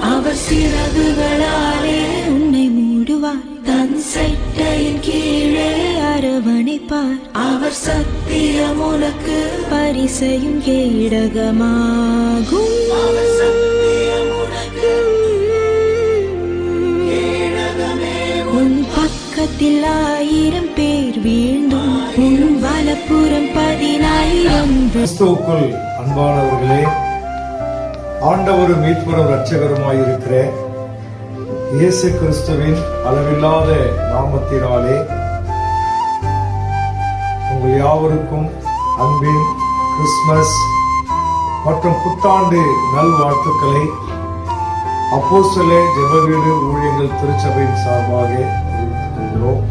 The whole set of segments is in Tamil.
அவர் சிறகுகளாலே உன்னை மூடுவார். தன் செட்டையின் கீழே அரவணைப்பார். அவர் சத்தியம் உனக்கு பரிசையும் கேடகமாகும். அவர் சத்தியம் உனக்கு கேடகமே உன் பக்கத்தில் ஆயிரம் பேர் வீழ்ந்தும் உன் வலப்புறம் பதினாயிரம் அன்பானவர்களே ஆண்டவரும் மீட்பரும் இரட்சகருமாய் இருக்கிற இயேசு கிறிஸ்துவின் அளவில்லாத நாமத்தினாலே உங்கள் யாவருக்கும் அன்பின் கிறிஸ்மஸ் மற்றும் புத்தாண்டு நல்வாழ்த்துக்களை அப்போஸ்தல ஜெபவீடு ஊழியர்கள் திருச்சபையின் சார்பாக தெரிவித்துக்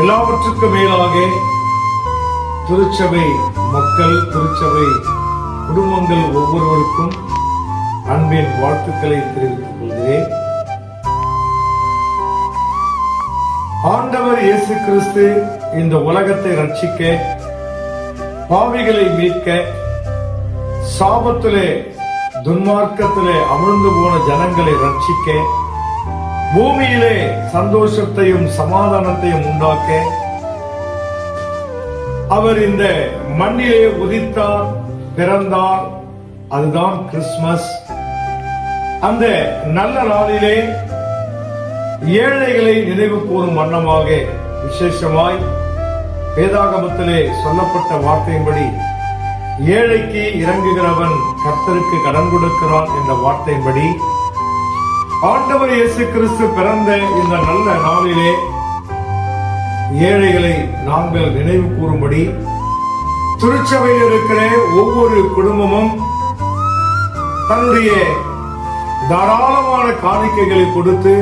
எல்லாவற்றுக்கும் மேலாக திருச்சபை மக்கள் திருச்சபை குடும்பங்கள் ஒவ்வொருவருக்கும் அன்பின் வாழ்த்துக்களை தெரிவித்துக் கொள்கிறேன். ஆண்டவர் இயேசு கிறிஸ்து இந்த உலகத்தை ரட்சிக்க பாவிகளை மீட்க சாபத்திலே துன்மார்க்கத்திலே அமிழ்ந்து போன ஜனங்களை ரட்சிக்க பூமியிலே சந்தோஷத்தையும் சமாதானத்தையும் உண்டாக்க அவர் இந்த மண்ணிலே உதித்தார் பிறந்தார் அதுதான் கிறிஸ்துமஸ். அந்த நல்ல நாளிலே ஏழைகளை நினைவு கூறும் வண்ணமாக விசேஷமாய் வேதாகமத்திலே சொல்லப்பட்ட வார்த்தையின்படி ஏழைக்கு இறங்குகிறவன் கர்த்தருக்கு கடன் கொடுக்கிறான் என்ற வார்த்தையின்படி ஆண்டவர் இயேசு கிறிஸ்து பிறந்த இந்த நல்ல நாளிலே ஏழைகளை நாங்கள் நினைவு கூறும்படி திருச்சபையில் இருக்கிற ஒவ்வொரு குடும்பமும் தன்னுடைய தாராளமான காணிக்கைகளை கொடுத்து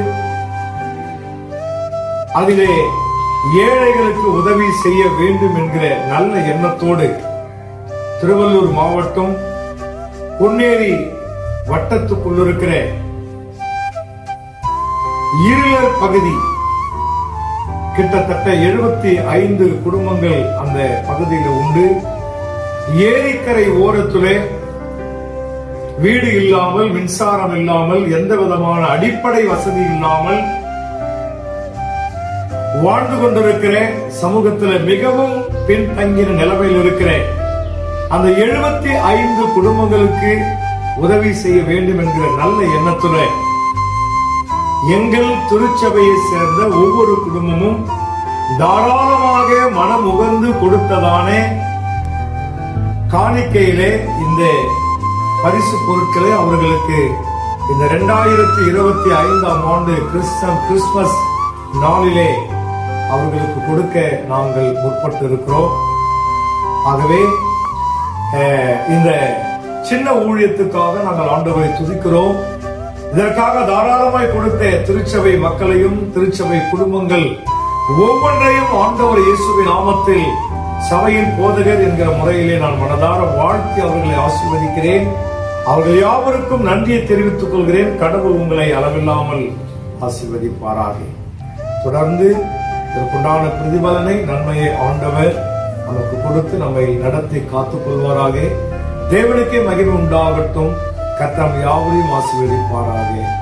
அதிலே ஏழைகளுக்கு உதவி செய்ய வேண்டும் என்கிற நல்ல எண்ணத்தோடு திருவள்ளூர் மாவட்டம் பொன்னேரி வட்டத்துக்குள்ளிருக்கிற இருளர் பகுதி கிட்டத்தட்ட எழுபத்தி ஐந்து குடும்பங்கள் அந்த பகுதியில் உண்டு. ஏரிக்கரை ஓரத்திலே வீடு இல்லாமல் மின்சாரம் இல்லாமல் எந்த விதமான அடிப்படை வசதி இல்லாமல் வாழ்ந்து கொண்டிருக்கிற சமூகத்தில் மிகவும் பின்தங்கின நிலைமையில் இருக்கிற அந்த எழுபத்தி ஐந்து குடும்பங்களுக்கு உதவி செய்ய வேண்டும் என்கிற நல்ல எண்ணத்துல எங்கள் திருச்சபையை சேர்ந்த ஒவ்வொரு குடும்பமும் தாராளமாக மனம் உகந்து கொடுத்ததான. காணிக்கையிலே இந்த பரிசு பொருட்களை அவர்களுக்கு இந்த இரண்டாயிரத்தி இருபத்தி ஐந்தாம் ஆண்டு கிறிஸ்தம் கிறிஸ்துமஸ் நாளிலே அவர்களுக்கு கொடுக்க நாங்கள் முற்பட்டு இருக்கிறோம் ஆகவே அஹ், இந்த சின்ன ஊழியத்துக்காக நாங்கள் ஆண்டவரை துதிக்கிறோம். இதற்காக தாராளமாய் கொடுத்த திருச்சபை மக்களையும் திருச்சபை குடும்பங்கள் ஒவ்வொன்றையும் ஆண்டவர் இயேசுவின் நாமத்தில் சபையின் போதகர் என்கிற முறையிலே நான் மனதார வாழ்த்தி அவர்களை ஆசீர்வதிக்கிறேன். அவர்கள் யாவருக்கும் நன்றியை தெரிவித்துக் கொள்கிறேன். கடவுள் உங்களை அளவில்லாமல் ஆசீர்வதிப்பாராக. தொடர்ந்து இதற்குண்டான பிரதிபலனை நன்மையை ஆண்டவர் நமக்கு கொடுத்து நம்மை நடத்தி காத்துக் கொள்வாராக. தேவனுக்கே மகிழ்வு உண்டாகட்டும். கத்தம் யாவரையும் ஆசீர்வதிப்பாராக.